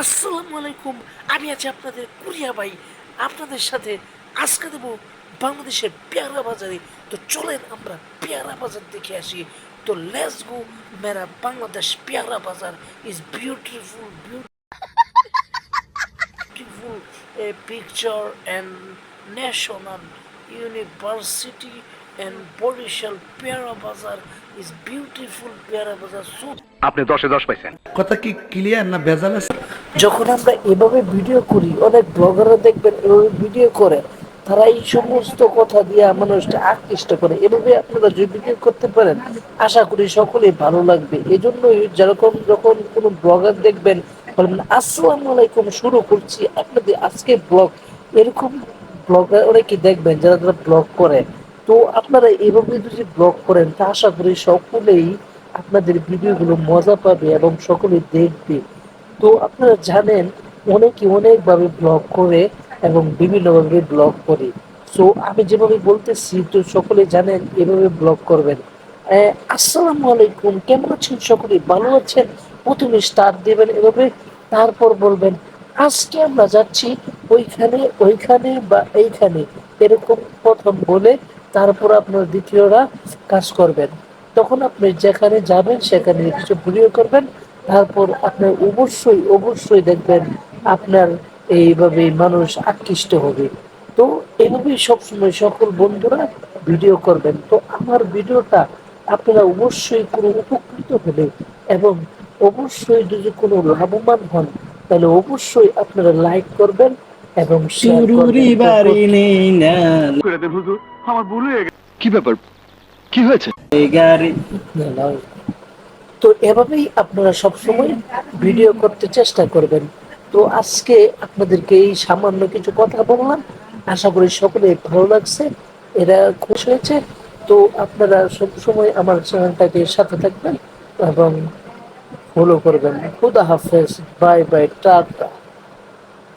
আসসালামু আলাইকুম। আমি আছি আপনাদের কুরিয়া ভাই। আপনাদের সাথে আজকে দেবো বাংলাদেশের পেয়ারা বাজারে। তো চলেন আমরা পেয়ারা বাজার দেখে আসি। তো let's go Mera Bangladesh Peyara Bazar is beautiful beautiful a picture and national university and Barishal Peyara Bazar is beautiful পেয়ারা বাজার। সো আপনি দশে দশ পাইছেন। কথা কি ক্লিয়ার না ভেজাল আছে? যখন আমরা এভাবে ভিডিও করি, অনেক ব্লগাররা দেখবেন এভাবে ভিডিও করে, তারা এই সমস্ত কথা দিয়ে মানুষটা আকৃষ্ট করে। এভাবে আপনারা যদি ভিডিও করতে পারেন, আশা করি সকলেই ভালো লাগবে। এই জন্যই যেরকম যখন কোনো ব্লগার দেখবেন, বলবেন, আসসালামু আলাইকুম, শুরু করছি আপনাদের আজকে ব্লগ এরকম ব্লগার অনেকে দেখবেন যারা যারা ব্লগ করে। তো আপনারা এভাবে যদি ব্লগ করেন, তা আশা করি সকলেই আপনাদের ভিডিওগুলো মজা পাবে এবং সকলে দেখবে। তো আপনারা জানেন, অনেকে অনেকভাবে ব্লগ করে এবং বিভিন্নভাবে ব্লগ করে। সো আমি যেভাবে বলতেছি, তো সকলে জানেন, এভাবে ব্লগ করবেন। আসসালামু আলাইকুম, কেমন আছেন সকলে? ভালো আছেন? প্রথমে স্টার দেবেন এভাবে, তারপর বলবেন, আজকে আমরা যাচ্ছি ওইখানে ওইখানে বা এইখানে, এরকম প্রথম বলে, তারপর আপনার দ্বিতীয়রা কাজ করবেন। তখন আপনি যেখানে যাবেন, সেখানে কিছু ভিডিও করবেন তারপর আপনার অবশ্যই অবশ্যই দেখবেন আপনার এইভাবে মানুষ আকৃষ্ট হবে। তো এইভাবেই সবসময় সকল বন্ধুরা ভিডিও করবেন। তো আমার ভিডিওটা আপনারা অবশ্যই কোনো উপকৃত হলে এবং অবশ্যই যদি কোনো লাভবান হন তাহলে অবশ্যই আপনারা লাইক করবেন এবং শেয়ার করবেন। হয়ে কি ব্যাপার? কি হয়েছে? এই গাড়ি। তো এভাবেই আপনারা সবসময় ভিডিও করতে চেষ্টা করবেন। তো আজকে আপনাদেরকে এই সামান্য কিছু কথা বললাম। আশা করি সকলে ভালো লাগছে, এরা খুশি হয়েছে। তো আপনারা সবসময় আমার চ্যানেলটাকে সাথে থাকবেন এবং ফলো করবেন। খুদা হাফেজ বাই বাই টাটা।